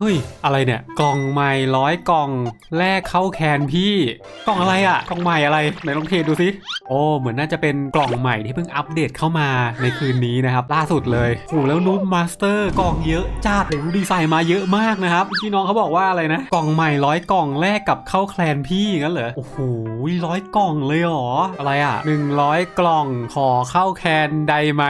เฮ้ย อะไรเนี่ย กล่องใหม่ร้อยกล่องแลกเข้าแคนพี่ กล่องอะไรอะกล่องใหม่อะไร ไหนลองเทดูสิ โอ้เหมือนน่าจะเป็นกล่องใหม่ที่เพิ่งอัปเดตเข้ามาในคืนนี้นะครับ ล่าสุดเลยโอ้แล้วนูบมาสเตอร์กล่องเยอะจัดโอ้ดีไซน์มาเยอะมากนะครับพี่น้องเขาบอกว่าอะไรนะ กล่องใหม่ร้อยกล่องแลกกับเข้าแคลนพี่งั้นเหรอโอ้โหร้อยกล่องเลยเหรออะไรอะหนึ่งร้อยกล่องขอเข้าแคนไดไหม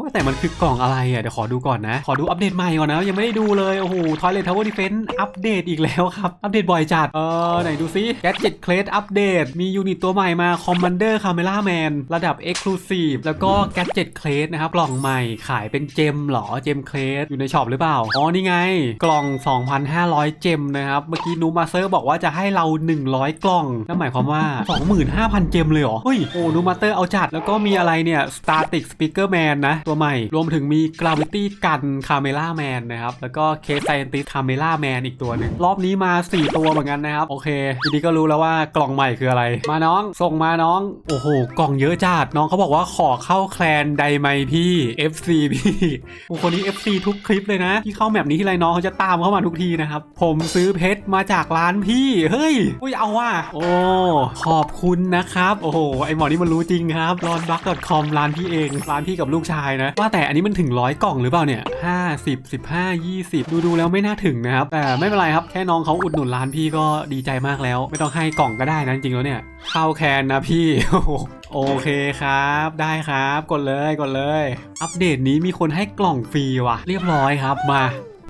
ว่าแต่มันคือกล่องอะไรอะ เดี๋ยวขอดูก่อนนะ ขอดูอัปเดตใหม่ก่อนนะ ยังไม่ได้ดูเลย โอ้โห Toilet Tower Defense อัปเดตอีกแล้วครับ อัปเดตบ่อยจัด เออ ไหนดูซิ Gadget Crate อัปเดต มียูนิตตัวใหม่มา Commander Camera Man ระดับ Exclusive แล้วก็ Gadget Crate นะครับ กล่องใหม่ขายเป็นเจมเหรอเจมเครสอยู่ในช็อปหรือเปล่า อ๋อ นี่ไง กล่อง 2,500 เจมนะครับ เมื่อกี้นูมาเซอร์บอกว่าจะให้เรา 100 กล่องนั่นหมายความว่า 25,000 เจมเลยเหรอเฮ้ยโอ้นูมาเตอร์เอาจัดแล้วก็มีอะไรเนี่ย Static Speaker Man นะตัวใหม่ รวมถึงมี Gravity Gun Camera Man นะครับ แล้วก็ Case Scientist Camera Man อีกตัวหนึ่ง รอบนี้มา 4 ตัวเหมือนกันนะครับ โอเคทีนี้ก็รู้แล้วว่ากล่องใหม่คืออะไร มาน้อง ส่งมาน้อง โอ้โห กล่องเยอะจัดน้องเขาบอกว่าขอเข้าแคลนไดไมพี่ FC พี่โอ้คนนี้ FC ทุกคลิปเลยนะ ที่เข้าแมปนี้ที่ไรน้องเขาจะตามเข้ามาทุกทีนะครับ ผมซื้อเพชรมาจากร้านพี่ เฮ้ยอุ้ยเอาว่ะโอ้ขอบคุณนะครับ โอ้โหไอหมอนี่มันรู้จริงครับ r o n b u c c o m ร้านพี่เอง ร้านพี่กับลูกชายนะ ว่าแต่อันนี้มันถึงร้อยกล่องหรือเปล่าเนี่ยห้าสิบสิบห้ายี่สิบดูดูแล้วไม่น่าถึงนะครับ แต่ไม่เป็นไรครับ แค่น้องเขาอุดหนุนร้านพี่ก็ดีใจมากแล้ว ไม่ต้องให้กล่องก็ได้นะจริงๆแล้วเนี่ยเข้าแคนนะพี่โอ้โหโอเคครับ ได้ครับ กดเลยกดเลย อัปเดตนี้มีคนให้กล่องฟรีว่ะ เรียบร้อยครับมา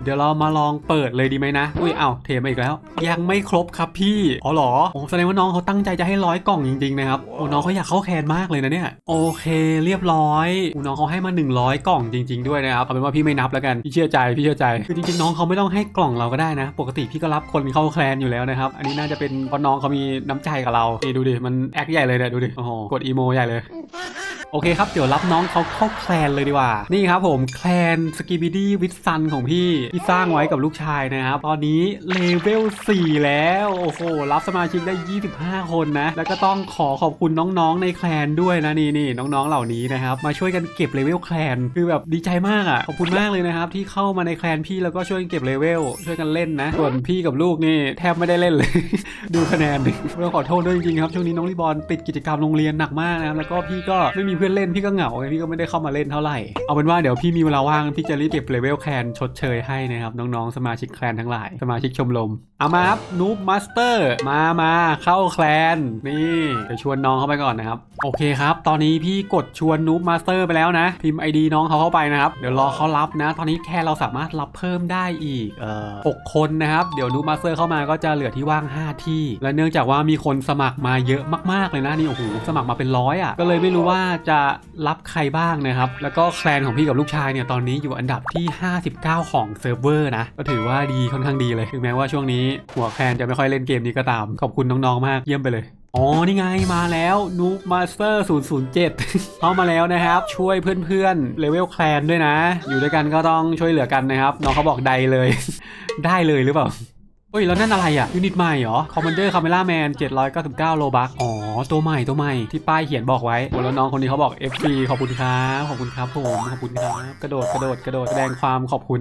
เดี๋ยวเรามาลองเปิดเลยดีไหมนะ อุ้ยเอ้าเทมาอีกแล้ว ยังไม่ครบครับพี่ อ๋อเหรอโอ้แสดงว่าน้องเขาตั้งใจจะให้ร้อยกล่องจริงๆนะครับ โอ้น้องเขาอยากเข้าแคนมากเลยนะเนี่ย โอเคเรียบร้อยโอ้น้องเขาให้มา 100 กล่องจริง ๆ ด้วยนะครับ เอาเป็นว่าพี่ไม่นับแล้วกัน พี่เชื่อใจ พี่เชื่อใจ คือจริงๆน้องเขาไม่ต้องให้กล่องเราก็ได้นะ ปกติพี่ก็รับคนเข้าแคลนอยู่แล้วนะครับ อันนี้น่าจะเป็นเพราะน้องเขามีน้ำใจกับเรานี่ดูดิ มันแอคใหญ่เลยเนี่ยดูดิ โอ้โห กดอีโมใหญ่เลยโอเคครับ เดี๋ยวรับน้องเขาเข้าแคลนเลยดีกว่า นี่ครับผมแคลนสกิบิดี้วิซันของพี่ที่สร้างไว้กับลูกชายนะครับตอนนี้เลเวล4แล้วโอ้โหรับสมาชิกได้ 25 คนนะ แล้วก็ต้องขอขอบคุณน้องๆในแคลนด้วยนะนี่นี่น้องๆเหล่านี้นะครับมาช่วยกันเก็บเลเวลแคลนคือแบบดีใจมากอะ่ะขอบคุณมากเลยนะครับที่เข้ามาในแคลนพี่แล้วก็ช่วยกันเก็บเลเวลช่วยกันเล่นนะ ส่วนพี่กับลูกนี่แทบไม่ได้เล่นเลย ดูคะแนนดิต้องขอโทษด้วยจริงๆครับช่วงนี้น้องรีบอลติดกิจกรรมโรงเรียนหนักมากนะครับแล้วก็พี่ก็ไม่มีเพื่อนเล่นพี่ก็เหงาไงพี่ก็ไม่ได้เข้ามาเล่นเท่าไหร่เอาเป็นว่าเดี๋ยวพี่มีเวลาว่างพี่จะรีบเก็บเลเวลแคนชดเชยให้นะครับน้องๆ สมาชิกแคลนทั้งหลาย สมาชิกชมรมเอามาครับนูบมาสเตอร์มามาเข้าแคลนนี่เดี๋ยวชวนน้องเข้าไปก่อนนะครับ โอเคครับ ตอนนี้พี่กดชวนนูบมาสเตอร์ไปแล้วนะ พิมพ์ ID น้องเขาเข้าไปนะครับ เดี๋ยวรอเขารับนะ ตอนนี้แค่เราสามารถรับเพิ่มได้อีกเอ่อหคนนะครับ เดี๋ยวนูบมาสเตอร์เข้ามาก็จะเหลือที่ว่าง 5 ที่ และเนื่องจากว่ามีคนสมัครมาเยอะมากๆเลยนะนี่โอ้โหสมัครมาเป็นร้อยอะก็เลยไม่รู้ว่าจะรับใครบ้างนะครับแล้วก็แคลนของพี่กับลูกชายเนี่ยตอนนี้อยู่อันดับที่ 59 ของเซร์ฟเวอร์นะ ก็ถือว่าดีค่อนข้างดีเลย ถึงแม้ว่าช่วงนี้หัวแคนจะไม่ค่อยเล่นเกมนี้ก็ตาม ขอบคุณน้องๆมากเยี่ยมไปเลยอ๋อ นี่ไงมาแล้วนูบมาสเตอร์007 เข้ามาแล้วนะครับ ช่วยเพื่อนๆเลเวลแคลนด้วยนะ อยู่ด้วยกันก็ต้องช่วยเหลือกันนะครับ น้องเขาบอกใดเลย ได้เลยหรือเปล่าเฮ้ย แล้วนั่นอะไรอะ ยูนิตใหม่เหรอ คอมมานเดอร์คาเมล่าแมน799 โลบักอ๋อ ตัวใหม่ตัวใหม่ ที่ป้ายเขียนบอกไว้โอ้แล้วน้องคนนี้เขาบอก FC ขอบคุณครับ ขอบคุณครับผม ขอบคุณครับ กระโดดกระโดดกระโดดแสดงความขอบคุณ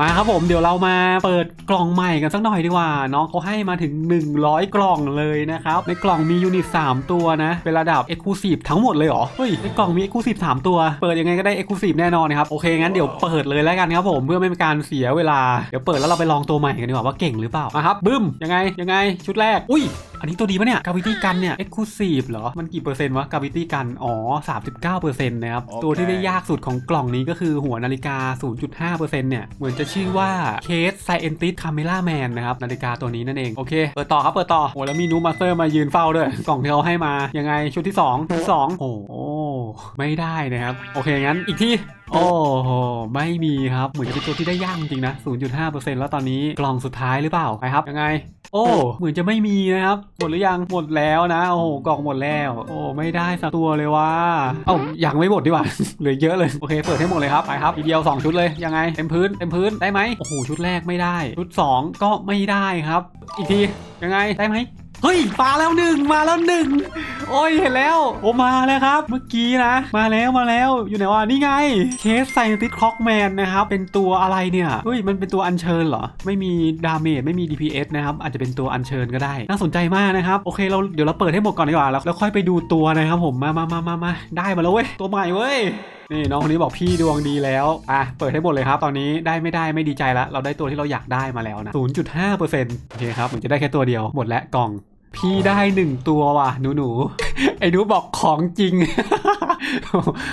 มาครับผมเดี๋ยวเรามาเปิดกล่องใหม่กันสักหน่อยดีกว่า น้องเขาให้มาถึง 100 กล่องเลยนะครับ ในกล่องมียูนิต 3 ตัวนะ เป็นระดับ Exclusive ทั้งหมดเลยเหรอ เฮ้ย ในกล่องมี Exclusive 3 ตัว เปิดยังไงก็ได้ Exclusive แน่นอนนะครับ โอเค งั้นเดี๋ยวเปิดเลยแล้วกันครับผมเพื่อไม่เป็นการเสียเวลา เดี๋ยวเปิดแล้วเราไปลองตัวใหม่กันดีกว่าว่าเก่งหรือเปล่ามาครับบึ้มยังไงยังไงชุดแรกอุ้ยอันนี้ตัวดีปะเนี่ย Gravity Gun เนี่ย Exclusive เหรอ มันกี่เปอร์เซ็นต์วะ Gravity Gun อ๋อ 39%นะครับโอเคตัวที่ได้ยากสุดของกล่องนี้ก็คือหัวนาฬิกา 0.5%เนี่ย เหมือนจะชื่อว่า Case Scientist Camera Man นะครับ นาฬิกาตัวนี้นั่นเอง โอเค เปิดต่อครับ เปิดต่อ โอ้แล้วมีนูมาสเตอร์มายืนเฝ้าด้วย กล่องที่เขาให้มา ยังไงชุดที่2ชุดที่2โอ้โหไม่ได้นะครับ โอเคงั้นอีกที่โอ้โห ไม่มีครับ เหมือนจะเป็นตัวที่ได้ยากจริงนะ 0.5%แล้วตอนนี้กล่องสุดท้ายหรือเปล่าไปครับ ยังไง โอ้ เหมือนจะไม่มีนะครับ หมดหรือยัง หมดแล้วนะ โอ้โห กล่องหมดแล้ว โอ้ ไม่ได้สักตัวเลยว่า เอ้า ยังไม่หมดดีกว่า เหลือเยอะเลย โอเค เปิดให้หมดเลยครับ ไปครับ ทีเดียว 2 ชุดเลย ยังไง เต็มพื้น เต็มพื้น ได้ไหมโอ้โห ชุดแรกไม่ได้ ชุด 2 ก็ไม่ได้ครับ อีกที ยังไง ได้ไหม เฮ้ยมาแล้วหนึ่งมาแล้วหนึ่งโอ้ยเห็นแล้วโอ้มาแล้วครับ เมื่อกี้นะ มาแล้วมาแล้วอยู่ไหนวะนี่ไงเคสไซติสคล็อกแมนนะครับเป็นตัวอะไรเนี่ยเฮ้ยมันเป็นตัวอัญเชิญเหรอ ไม่มีดาเมจไม่มี DPS นะครับอาจจะเป็นตัวอัญเชิญก็ได้ น่าสนใจมากนะครับโอเคเราเดี๋ยวเราเปิดให้หมดก่อนดีกว่าแล้วแล้วค่อยไปดูตัวนะครับผมมามามามามาได้มาแล้วเว้ยตัวใหม่เว้ย นี่น้องคนนี้บอกพี่ดวงดีแล้วอะเปิดให้หมดเลยครับ ตอนนี้ได้ไม่ได้ไม่ดีใจละเราได้ตัวที่เราอยากได้มาแล้วนะ0.5%โอเคครับเหมือนจะได้แค่ตัวเดียวหมดแล้วกล่อง พี่ได้หนึ่งตัวว่ะหนูหนูไอ้หนูบอกของจริง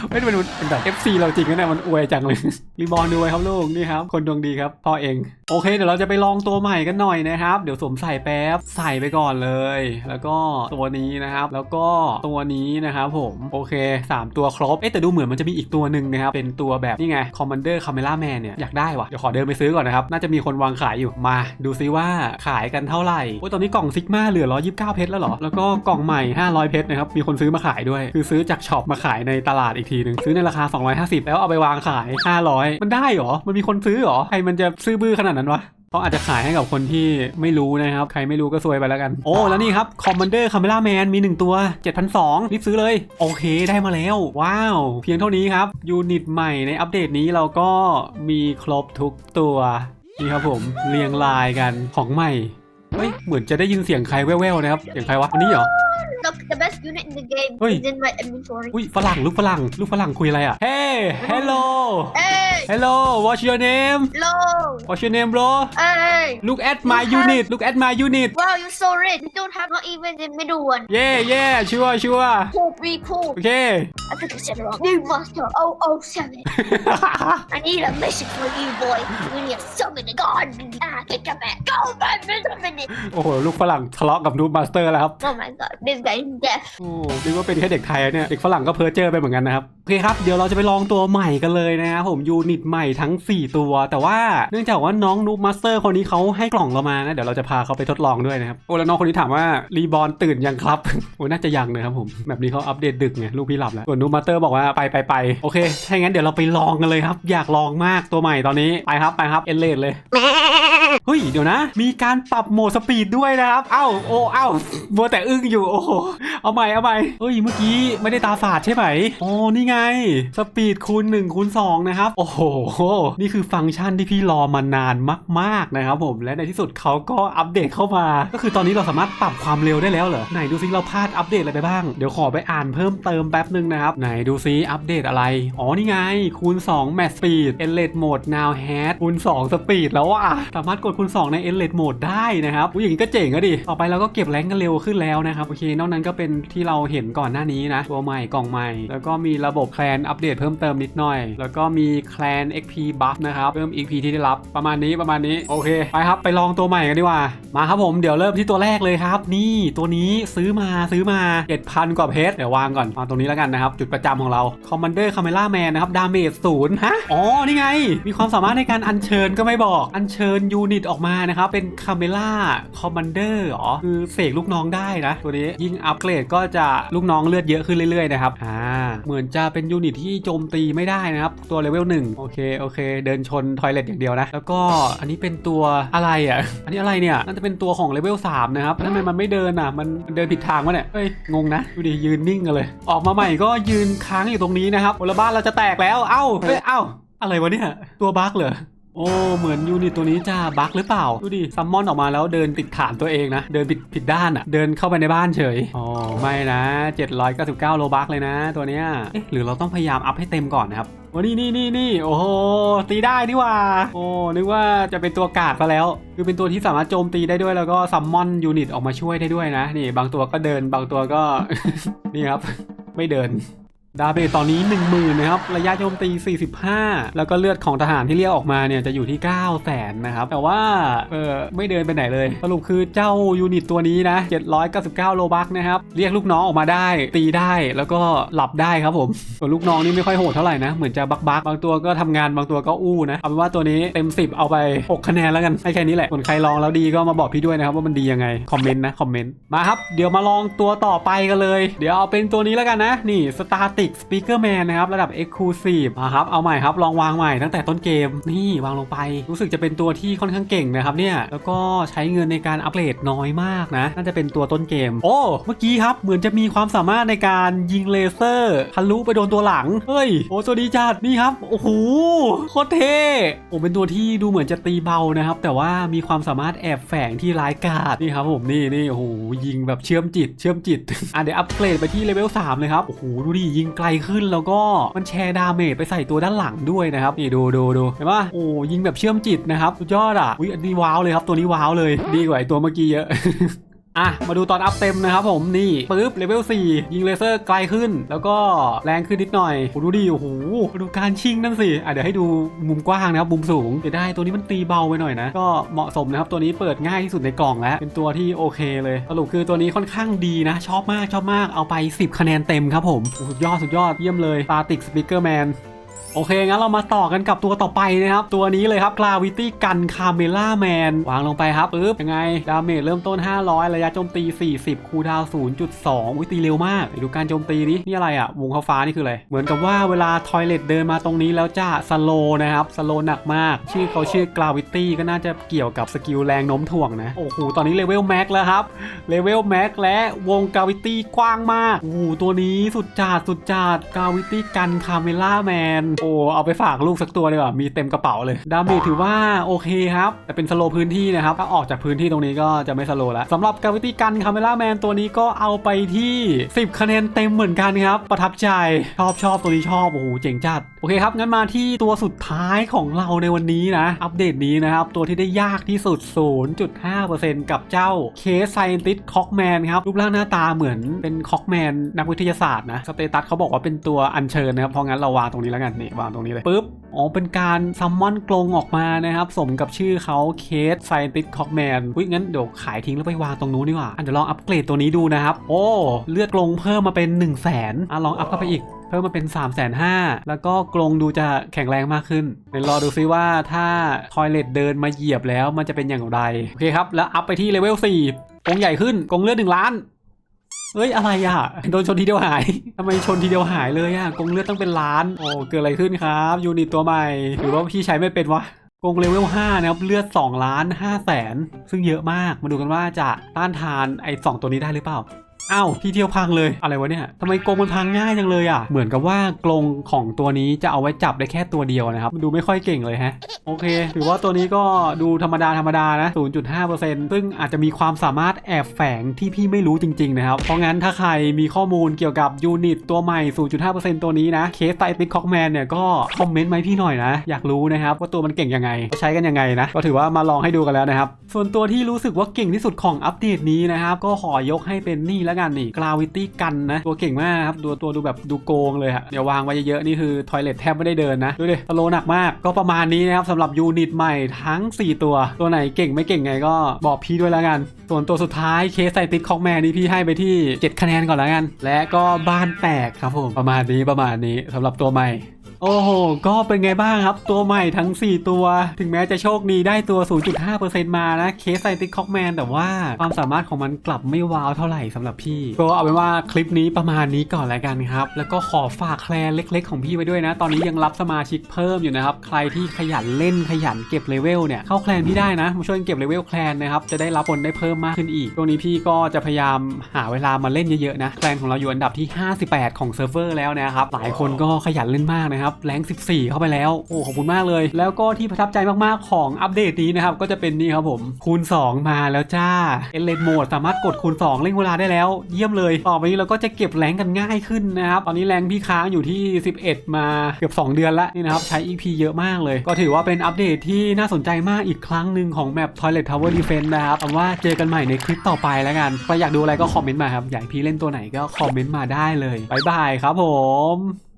ไม่เป็นเป็นแบบ FC เราจริงนะเนี่ยมันอวยจังเลยรีบอลดูไว้ครับลูกนี่ครับ คนดวงดีครับพ่อเอง โอเค เดี๋ยวเราจะไปลองตัวใหม่กันหน่อยนะครับ เดี๋ยวสวมใส่แป๊บใส่ไปก่อนเลย แล้วก็ตัวนี้นะครับ แล้วก็ตัวนี้นะครับผมโอเค 3 ตัวครบเอ๊แต่ดูเหมือนมันจะมีอีกตัวหนึ่งนะครับเป็นตัวแบบนี่ไง Commander Camera Man เนี่ยอยากได้ว่ะเดี๋ยวขอเดินไปซื้อก่อนนะครับน่าจะมีคนวางขายอยู่มา ดูซิว่าขายกันเท่าไหร่โอ้ยตอนนี้กล่องซิกมาเหลือ129เพชรแล้วเหรอแล้วก็กล่องใหม่ 500 เพชรนะครับมีคนซื้อมาขายด้วย คือซื้อจากช็อปมาขายในตลาดอีกทีหนึ่งซื้อในราคา 250 แล้วเอาไปวางขาย 500 มันได้เหรอ มันมีคนซื้อเหรอ ใครมันจะซื้อบื้อขนาดนั้นวะเขาอาจจะขายให้กับคนที่ไม่รู้นะครับ ใครไม่รู้ก็ซวยไปแล้วกัน โอ้ แล้วนี่ครับ Commander Camera Man มี 1 ตัว 7,200รีบซื้อเลย โอเคได้มาแล้ว ว้าว เพียงเท่านี้ครับ ยูนิตใหม่ในอัปเดตนี้เราก็มีครบทุกตัว นี่ครับผมเรียงรายกันของใหม่ เฮ้ย เหมือนจะได้ยินเสียงใครแว่วๆนะครับเสียงใครวะวันนี้เหรอ the best unit in the game Oi. is in my inventory. อุ้ยฝรั่งลูกฝรั่งลูกฝรั่งคุยอะไรอะ Hey hello Hey, hello what's your name low. what's your name bro Hey. look at my unit look at my unit Wow, you're so rich. You don't have not even the middle one. yeah yeah sure sure Cool, be cool. okay I think I said it wrong. New master 007. I need a mission for you, boy. We need to summon the god. Ah, get your back. Go, man, summon it. โอ้โห ลูกฝรั่งทะเลาะกับนูบมาสเตอร์แล้วครับ Oh my god, this guy is deaf. โอ้นึกว่าเป็นแค่เด็กไทยอะเนี่ย เด็กฝรั่งก็เพ้อเจอไปเหมือนกันนะครับ โอเคครับ เดี๋ยวเราจะไปลองตัวใหม่กันเลยนะครับผมยูนิตใหม่ทั้ง 4 ตัว แต่ว่าเนื่องจากว่าน้องนูบมาสเตอร์คนนี้เขาให้กล่องเรามานะ เดี๋ยวเราจะพาเขาไปทดลองด้วยนะครับ โอ้แล้วน้องคนนี้ถามว่ารีบอลตื่นยังครับ โอ้น่าจะยังนะครับผม แบบนี้เขาอัปเดตดึกไงลูกพี่หลับแล้วส่วนนูบมาสเตอร์บอกว่าไปไปไปโอเคถ้าอย่างนั้นเดี๋ยวเราไปลองกันเลยครับ อยากลองมากตัวใหม่ตอนนี้ไปครับไปครับเอเลดเลย เฮ้ยเดี๋ยวนะ มีการปรับโหมดสปีดด้วยนะครับ เอ้าโอ้เอ้ามัวแต่อึ้งอยู่โอ้โหเอาใหม่เอาใหม่เฮ้ยเมื่อกี้ไม่ได้ตาฝาดใช่ไหมโอ๋อนี่ไงสปีดคูณ1คูณ2นะครับโอ้โหนี่คือฟังก์ชันที่พี่รอมานานมากๆนะครับผมและในที่สุดเขาก็อัปเดตเข้ามา ก็คือตอนนี้เราสามารถปรับความเร็วได้แล้วเหรอไหนดูซิเราพลาดอัปเดตอะไรไปบ้างเดี๋ยวขอไปอ่านเพิ่มเติมแป๊บนึงนะครับ ไหนดูซิอัปเดตอะไร อ๋อนี่ไงคูณ2 Max Speed e l e t Mode Now Has คูณ2 Speed แล้วอะสามารถกดคูณ2ใน e l e t Mode ได้นะครับอุ๊ยอย่างนี้ก็เจ๋งอะดิ ต่อไปเราก็เก็บแรงกันเร็วขึ้นแล้วนะครับ โอเค นอกนั้นก็เป็นที่เราเห็นก่อนหน้านี้นะ ตัวใหม่กล่องใหม่ แล้วก็มีระบบแคลนอัปเดตเพิ่มเติมนิดหน่อย แล้วก็มีแคลน XP buff นะครับ เพิ่ม XP ที่ได้รับประมาณนี้ประมาณนี้ โอเค ไปครับ ไปลองตัวใหม่กันดีกว่า มาครับผม เดี๋ยวเริ่มที่ตัวแรกเลยครับ นี่ตัวนี้ซื้อมาซื้อมา 7,000 กว่าเพชร เดี๋ยววางก่อนวางตรงนี้แล้วกันนะครับ จุดประจำของเรา Commander Camera Man นะครับ ดาเมจศูนย์ฮะ อ๋อ นี่ไง มีความสามารถในการอัญเชิญก็ไม่บอก อัญเชิญยูนิตออกมานะครับ เป็น Camera Commander เหรอ คือเสกลูกน้องได้นะ ตัวนี้ยิ่งอัปเกรดก็จะลูกน้องเลือดเยอะขึ้นเรื่อยๆนะครับอ่าเหมือนจะเป็นยูนิตที่โจมตีไม่ได้นะครับ ตัวเลเวลหนึ่งโอเคโอเค เดินชนทอยเลทอย่างเดียวนะ แล้วก็อันนี้เป็นตัวอะไรอะ อันนี้อะไรเนี่ยน่าจะเป็นตัวของเลเวล3นะครับทำไมมันไม่เดินอะมันเดินผิดทางวะเนี่ยเฮ้ยงงนะดูดิยืนนิ่งกันเลย ออกมาใหม่ก็ยืนค้างอยู่ตรงนี้นะครับโอละบ้านเราจะแตกแล้วเอ้าเฮ้ยเอ้าอะไรวะเนี่ยตัวบั๊กเหรอ โอ้เหมือนยูนิตตัวนี้จะบั๊กหรือเปล่า ดูดิซัมมอนออกมาแล้วเดินติดฐานตัวเองนะ เดินผิดผิดด้านอะ่ะ เดินเข้าไปในบ้านเฉยอ๋อไม่นะ 799 โลบั๊กเลยนะ ตัวเนี้ยเอ๊ะหรือเราต้องพยายามอัพให้เต็มก่อนนะครับวันนี้นี่นี่นี่โอ้โหตีได้นี่หว่า โอ้นึกว่าจะเป็นตัวกากซะแล้ว คือเป็นตัวที่สามารถโจมตีได้ด้วยแล้วก็ซัมมอนยูนิตออกมาช่วยได้ด้วยนะ นี่ บางตัวก็เดินบางตัวก็ นี่ครับ ไม่เดิน ดาเมจตอนนี้ 10,000นะครับ ระยะโจมตี 45 แล้วก็เลือดของทหารที่เรียกออกมาเนี่ยจะอยู่ที่ 9 0 0 0 0 0นะครับ แต่ว่า เออไม่เดินไปไหนเลย สรุปคือเจ้ายูนิตตัวนี้นะ 799 โลบักนะครับ เรียกลูกน้องออกมาได้ ตีได้แล้วก็หลับได้ครับผมส่วนลูกน้องนี่ไม่ค่อยโหดเท่าไหร่นะ เหมือนจะบักบักบางตัวก็ทำงานบางตัวก็อู้นะ เอาเป็นว่าตัวนี้เต็ม 10 เอาไป 6 คะแนนแล้วกันให้แค่นี้แหละส่วนใครลองแล้วดีก็มาบอกพี่ด้วยนะครับว่ามันดียังไงคอมเมนต์นะคอมเมนต์มาครับเดี๋ยวมาลองตัวต่อไปกันเลย เดี๋ยวเอาเป็นตัวนี้แล้วกันนะนี่สตาร์ติติกสปีกเกอร์แมนนะครับระดับ Exclusive อะครับเอาใหม่ครับลองวางใหม่ตั้งแต่ต้นเกมนี่วางลงไป รู้สึกจะเป็นตัวที่ค่อนข้างเก่งนะครับเนี่ยแล้วก็ใช้เงินในการอัปเกรดน้อยมากนะน่าจะเป็นตัวต้นเกม โอ้เมื่อกี้ครับเหมือนจะมีความสามารถในการยิงเลเซอร์ทะลุไปโดนตัวหลังเฮ้ยโอ้สวัสดีจัดนี่ครับโอ้โหโคตรเท่โอ้เป็นตัวที่ดูเหมือนจะตีเบานะครับ แต่ว่ามีความสามารถแอบแฝงที่ร้ายกาจนี่ครับผมนี่นี่โอ้โหยิงแบบเชื่อมจิต เชื่อมจิตอะเดี๋ยวอัปเกรดไปที่เลเวล3เลยครับโอ้โหดูดิยิงไกลขึ้นแล้วก็มันแชร์ดาเมจไปใส่ตัวด้านหลังด้วยนะครับนี่ดูดูดูเห็นปะโอ้ยิงแบบเชื่อมจิตนะครับสุดยอดอะอุ้ยอันนี้ว้าวเลยครับตัวนี้ว้าวเลย ดีกว่าไอตัวเมื่อกี้เยอะ อะ มาดูตอนอัพเต็มนะครับผมนี่ปึ๊บเลเวล4 ยิงเลเซอร์ไกลขึ้น แล้วก็แรงขึ้นนิดหน่อยโอ้ดูดิโอ้โหดูการชิงนั่นสิอะเดี๋ยวให้ดูมุมกว้างนะครับมุมสูงเดี๋ยวได้ตัวนี้มันตีเบาไปหน่อยนะ ก็เหมาะสมนะครับตัวนี้เปิดง่ายที่สุดในกล่องแล้ว เป็นตัวที่โอเคเลยสรุปคือตัวนี้ค่อนข้างดีนะ ชอบมากชอบมากเอาไป 10 คะแนนเต็มครับผมสุดยอดสุดยอดเยี่ยมเลยตาติกสปิเกอร์แมน โอเค งั้นเรามาต่อกันกับตัวต่อไปนะครับ ตัวนี้เลยครับ Gravity Gun Camera Man วางลงไปครับปึ๊บยังไง ดาเมจเริ่มต้น 500 ระยะโจมตี 40 คูดาวน์0.2วิตีเร็วมากไปดูการโจมตีดินี่อะไรอะวงฟ้านี่คืออะไร เหมือนกับว่าเวลาทอยเลตเดินมาตรงนี้แล้วจะสโลนะครับ สโลหนักมาก ชื่อเขาชื่อ Gravity ก็น่าจะเกี่ยวกับสกิลแรงโน้มถ่วงนะ โอ้โห ตอนนี้เลเวลแม็กแล้วครับ เลเวลแม็กและวงกาวิตี้กว้างมาก โอ้โห ตัวนี้สุดจัดสุดจัดกาวิตี้โอ้เอาไปฝากลูกสักตัวดีกว่ามีเต็มกระเป๋าเลยดาเมจถือว่าโอเคครับ แต่เป็นสโลพื้นที่นะครับถ้าออกจากพื้นที่ตรงนี้ก็จะไม่สโลแล้วสำหรับกาวิตี้กันคาเมล่าแมนตัวนี้ก็เอาไปที่ 10 คะแนนเต็มเหมือนกันครับ ประทับใจชอบชอบตัวนี้ชอบโอ้โหเจ๋งจัดโอเคครับ งั้นมาที่ตัวสุดท้ายของเราในวันนี้นะ อัปเดตนี้นะครับ ตัวที่ได้ยากที่สุด 0.5%กับเจ้าเคสไซ n ติสคอกแมนครับ รูปร่างหน้าตาเหมือนเป็นคอกแมนนักวิทยาศาสตร์นะ สเตตัสเขาบอกว่าเป็นตัวอัญเชิญนะครับ เพราะงั้นเราวางตรงนี้แล้วกันนี่วางตรงนี้เลยปุ๊บอ๋อเป็นการซัมมอนกลงออกมานะครับ สมกับชื่อเขาเคสไซติสคอกแมนอุ้ยงั้นเดี๋ยวขายทิ้งแล้วไปวางตรงนู้นดีกว่าอะเดี๋ยวลองอัปเกรดตัวนี้ดูนะครับ โอ้เลือดกลงเพิ่มมาเป็น 1 0 0 0 0แสนอะลองอัพเข้าไปอีกเพิ่มมาเป็น 3 5 0 0 0แล้วก็กรงดูจะแข็งแรงมากขึ้นเดี๋ยวรอดูซิว่าถ้าทอยเลตเดินมาเหยียบแล้วมันจะเป็นอย่างไร โอเคครับ แล้วอัพไปที่เลเวล4กรงใหญ่ขึ้นกรงเลือด1ล้าน เอ้ยอะไรอะโดนชนทีเดียวหายทำไมชนทีเดียวหายเลยอะกงเลือดต้องเป็นล้านโอ้เกิดอะไรขึ้นครับยูนิตตัวใหม่หรือว่าพี่ใช้ไม่เป็นวะกงเลเวล5นะครับเลือด2ล้าน5แสนซึ่งเยอะมากมาดูกันว่าจะต้านทานไอ้สองตัวนี้ได้หรือเปล่า อ้าวที่เที่ยวพังเลยอะไรวะเนี่ยทำไมกรงมันพังง่ายจังเลยอะ เหมือนกับว่ากรงของตัวนี้จะเอาไว้จับได้แค่ตัวเดียวนะครับ มันดูไม่ค่อยเก่งเลยฮะ โอเค ถือว่าตัวนี้ก็ดูธรรมดาธรรมดานะ 0.5%ซึ่งอาจจะมีความสามารถแอบแฝงที่พี่ไม่รู้จริงๆนะครับ เพราะงั้นถ้าใครมีข้อมูลเกี่ยวกับยูนิตตัวใหม่ 0.5%ตัวนี้นะเคสไตติดคอกแมนเนี่ยก็คอมเมนต์มาพี่หน่อยนะ อยากรู้นะครับว่าตัวมันเก่งยังไงใช้กันยังไงนะ ก็ถือว่ามาลองให้ดูกันแล้วนะครับ ส่วนตัวที่รู้สึกว่าเก่งที่สุดของอัปเดตนี้นะครับก็ขอยกให้เป็นนี่แล้วกันนี่ Gravity กันนะ ตัวเก่งมากครับตัวตัวดูแบบดูโกงเลยฮะเดี๋ยววางไว้เยอะๆนี่คือทอยเลทแทบไม่ได้เดินนะดูดิสโลหนักมากก็ประมาณนี้นะครับสำหรับยูนิตใหม่ทั้ง 4 ตัว ตัวไหนเก่งไม่เก่งไงก็บอกพี่ด้วยแล้วกัน ส่วนตัวสุดท้ายเคสไซติดคอกแมนนี่พี่ให้ไปที่ 7 คะแนนก่อนแล้วกัน และก็บ้านแตกครับผมประมาณนี้ประมาณนี้สำหรับตัวใหม่ โอ้โห ก็เป็นไงบ้างครับ ตัวใหม่ทั้ง 4 ตัว ถึงแม้จะโชคดีได้ตัว 0.5%มานะ เคสไซติคอกแมนแต่ว่าความสามารถของมันกลับไม่ว้าวเท่าไหร่สำหรับพี่ ก็เอาเป็นว่าคลิปนี้ประมาณนี้ก่อนแล้วกันครับ แล้วก็ขอฝากแคลนเล็ก ๆ ของพี่ไว้ด้วยนะ ตอนนี้ยังรับสมาชิกเพิ่มอยู่นะครับ ใครที่ขยันเล่นขยันเก็บเลเวลเนี่ยเข้าแคลนพี่ได้นะมาช่วยเก็บเลเวลแคลนนะครับจะได้รับผลได้เพิ่มมากขึ้นอีกช่วงนี้พี่ก็จะพยายามหาเวลามาเล่นเยอะๆนะแคลนของเราอยู่อันดับที่ 58 ของเซิร์ฟเวอร์แล้วนะครับหลายคนก็ขยันเล่นมากนะครับแรง 14 เข้าไปแล้วโอ้ขอบคุณมากเลย แล้วก็ที่ประทับใจมากๆของอัปเดตนี้นะครับก็จะเป็นนี่ครับผมคูณ 2 มาแล้วจ้าเอเลนโหมดสามารถกดคูณ 2เล่นเวลาได้แล้วเยี่ยมเลยต่อไปนี้เราก็จะเก็บแรงกันง่ายขึ้นนะครับตอนนี้แรงพี่ค้างอยู่ที่ 11 มาเกือบ 2 เดือนแล้วนี่นะครับใช้ EP เยอะมากเลย ก็ถือว่าเป็นอัปเดตที่น่าสนใจมากอีกครั้งหนึ่งของแมป Toilet Tower Defense นะครับหวังว่าเจอกันใหม่ในคลิปต่อไปแล้วกันใครอยากดูอะไรก็คอมเมนต์มาครับอยากพี่เล่นตัวไหนก็คอมเมนต์มาได้เลยบายบายครับผม